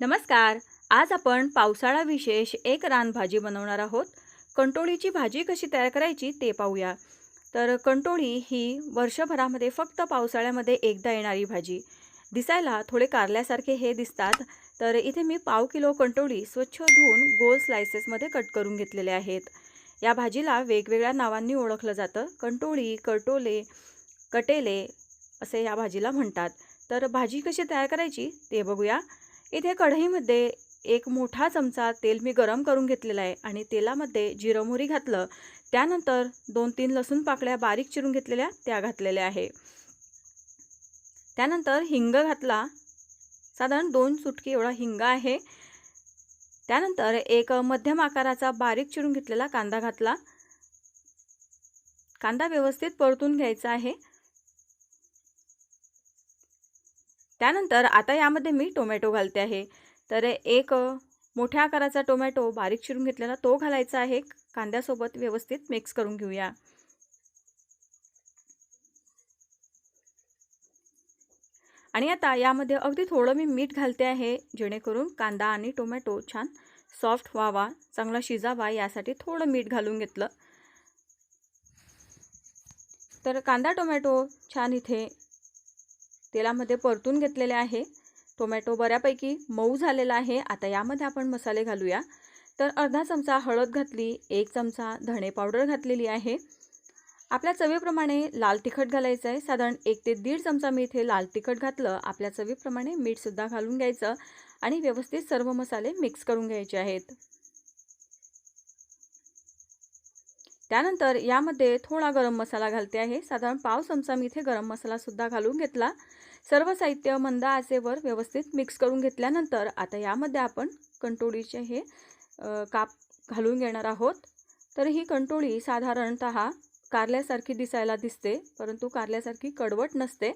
नमस्कार. आज आपण पावसाळा विशेष एक रानभाजी बनवणार आहोत. कंटोळीची भाजी कशी तयार करायची ते पाहूया. तर कंटोळी ही वर्षभरामध्ये फक्त पावसाळ्यामध्ये एकदा येणारी भाजी. दिसायला थोडे कारल्यासारखे हे दिसतात. तर इथे मी पाव किलो कंटोळी स्वच्छ धुवून गोल स्लायसेसमध्ये कट करून घेतलेले आहेत. या भाजीला वेगवेगळ्या नावांनी ओळखलं जातं. कंटोळी कटोले कटेले असे या भाजीला म्हणतात. तर भाजी कशी तयार करायची ते बघूया. इथे कढईमध्ये एक मोठा चमचा तेल मी गरम करून घेतलेला आहे आणि तेलामध्ये जिरं मोहरी घातलं. त्यानंतर दोन तीन लसूण पाकळ्या बारीक चिरून घेतलेल्या त्या घातलेल्या आहे. त्यानंतर हिंग घातला. साधारण दोन चुटकी एवढा हिंग आहे. त्यानंतर एक मध्यम आकाराचा बारीक चिरून घेतलेला कांदा घातला. कांदा व्यवस्थित परतून घ्यायचा आहे. त्यानंतर आता यामध्ये मी टोमॅटो घालते आहे. तर एक मोठ्या आकाराचा टोमॅटो बारीक चिरून घेतलेला तो घालायचा आहे. कांद्यासोबत व्यवस्थित मिक्स करून घेऊया. आणि आता यामध्ये अगदी थोडं मी मीठ घालते आहे जेणेकरून कांदा आणि टोमॅटो छान सॉफ्ट व्हावा चांगला शिजावा यासाठी थोडं मीठ घालून घेतलं. तर कांदा टोमॅटो छान इथे तेलामध्ये परतून घेतलेले आहे. टोमॅटो बऱ्यापैकी मऊ झालेला आहे. आता यामध्ये आपण मसाले घालूया. तर अर्धा चमचा हळद घातली एक चमचा धणे पावडर घातलेली आहे. आपल्या चवीप्रमाणे लाल तिखट घालायचं आहे. साधारण एक ते दीड चमचा मी इथे लाल तिखट घातलं. आपल्या चवीप्रमाणे मीठसुद्धा घालून घ्यायचं आणि व्यवस्थित सर्व मसाले मिक्स करून घ्यायचे आहेत. त्यानंतर यामध्ये थोडा गरम मसाला घालते आहे. साधारण पाव चमचा मी इथे गरम मसालासुद्धा घालून घेतला. सर्व साहित्य मंद आचेवर व्यवस्थित मिक्स करून घेतल्यानंतर आता यामध्ये आपण कंटोळीचे हे काप घालून घेणार आहोत. तर ही कंटोळी साधारणत कारल्यासारखी दिसायला दिसते परंतु कारल्यासारखी कडवट नसते.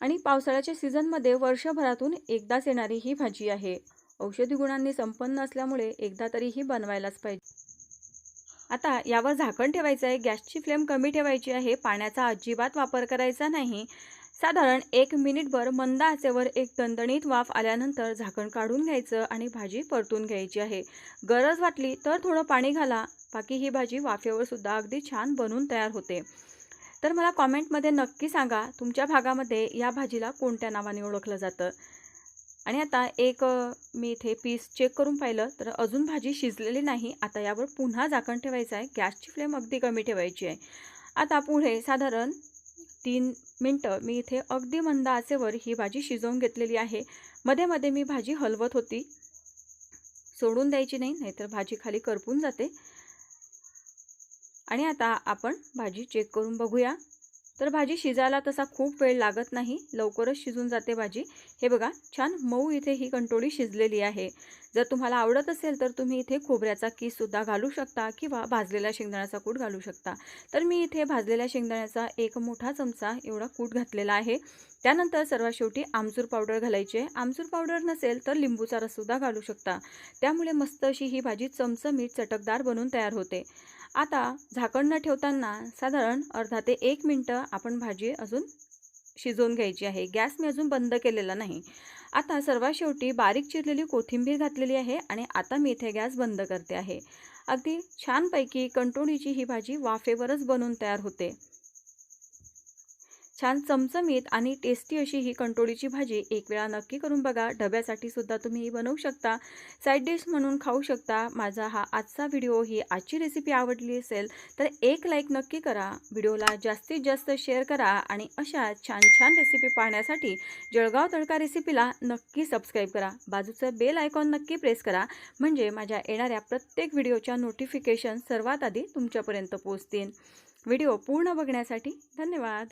आणि पावसाळ्याच्या सीझनमध्ये वर्षभरातून एकदाच येणारी ही भाजी आहे. औषधी गुणांनी संपन्न असल्यामुळे एकदा तरी ही बनवायलाच पाहिजे. आता यावर झाकण ठेवायचं आहे. गॅसची फ्लेम कमी ठेवायची आहे. पाण्याचा अजिबात वापर करायचा नाही. साधारण एक मिनिटभर मंद आचेवर एक दणदणीत वाफ आल्यानंतर झाकण काढून घ्यायचं आणि भाजी परतून घ्यायची आहे. गरज वाटली तर थोडं पाणी घाला. बाकी ही भाजी वाफेवर सुद्धा अगदी छान बनून तयार होते. तर मला कॉमेंटमध्ये नक्की सांगा तुमच्या भागामध्ये या भाजीला कोणत्या नावाने ओळखलं जातं? आणि आता एक मी इथे पीस चेक करून पाहिलं तर अजून भाजी शिजलेली नाही. आता यावर पुन्हा झाकण ठेवायचं आहे. गॅसची फ्लेम अगदी कमी ठेवायची आहे. आता पुढे साधारण तीन मिनटं मी इथे अगदी मंद आचेवर ही भाजी शिजवून घेतलेली आहे. मध्ये मध्ये मी भाजी हलवत होती. सोडून द्यायची नाही नाहीतर भाजी खाली करपून जाते. आणि आता आपण भाजी चेक करून बघूया. तर भाजी शिजायला तसा खूप वेळ लागत नाही. लवकरच शिजून जाते भाजी. हे बघा छान मऊ इथे ही कंटोळी शिजलेली आहे. जर तुम्हाला आवडत असेल तर तुम्ही इथे खोबऱ्याचा कीसुद्धा घालू शकता किंवा भाजलेल्या शेंगदाण्याचा कूट घालू शकता. तर मी इथे भाजलेल्या शेंगदाण्याचा एक मोठा चमचा एवढा कूट घातलेला आहे. त्यानंतर सर्वात शेवटी आमचूर पावडर घालायची. आहे आमचूर पावडर नसेल तर लिंबूचा रससुद्धा घालू शकता. त्यामुळे मस्त अशी ही भाजी चमचमीत चटकदार बनून तयार होते. आता झाकण न ठेवताना साधारण अर्धा ते एक मिनटं आपण भाजी अजून शिजवून घ्यायची आहे. गॅस मी अजून बंद केलेला नाही. आता सर्वात शेवटी बारीक चिरलेली कोथिंबीर घातलेली आहे आणि आता मी इथे गॅस बंद करते आहे. अगदी छानपैकी कंटोळीची ही भाजी वाफेवरच बनवून तयार होते. छान चमचमीत आणि टेस्टी अशी ही कंटोळीची भाजी एक वेळा नक्की करून बघा. डब्यासाठी सुद्धा तुम्ही ही बनवू शकता. साईड डिश म्हणून खाऊ शकता. माझा हा आजचा व्हिडिओ ही आजची रेसिपी आवडली असेल तर एक लाईक नक्की करा. व्हिडिओला जास्तीत जास्त शेअर करा आणि अशा छान छान रेसिपी पाहण्यासाठी जळगाव तडका रेसिपीला नक्की सबस्क्राईब करा. बाजूचं बेल आयकॉन नक्की प्रेस करा. म्हणजे माझ्या येणाऱ्या प्रत्येक व्हिडिओच्या नोटिफिकेशन सर्वात आधी तुमच्यापर्यंत पोहोचतील. व्हिडिओ पूर्ण बघण्यासाठी धन्यवाद.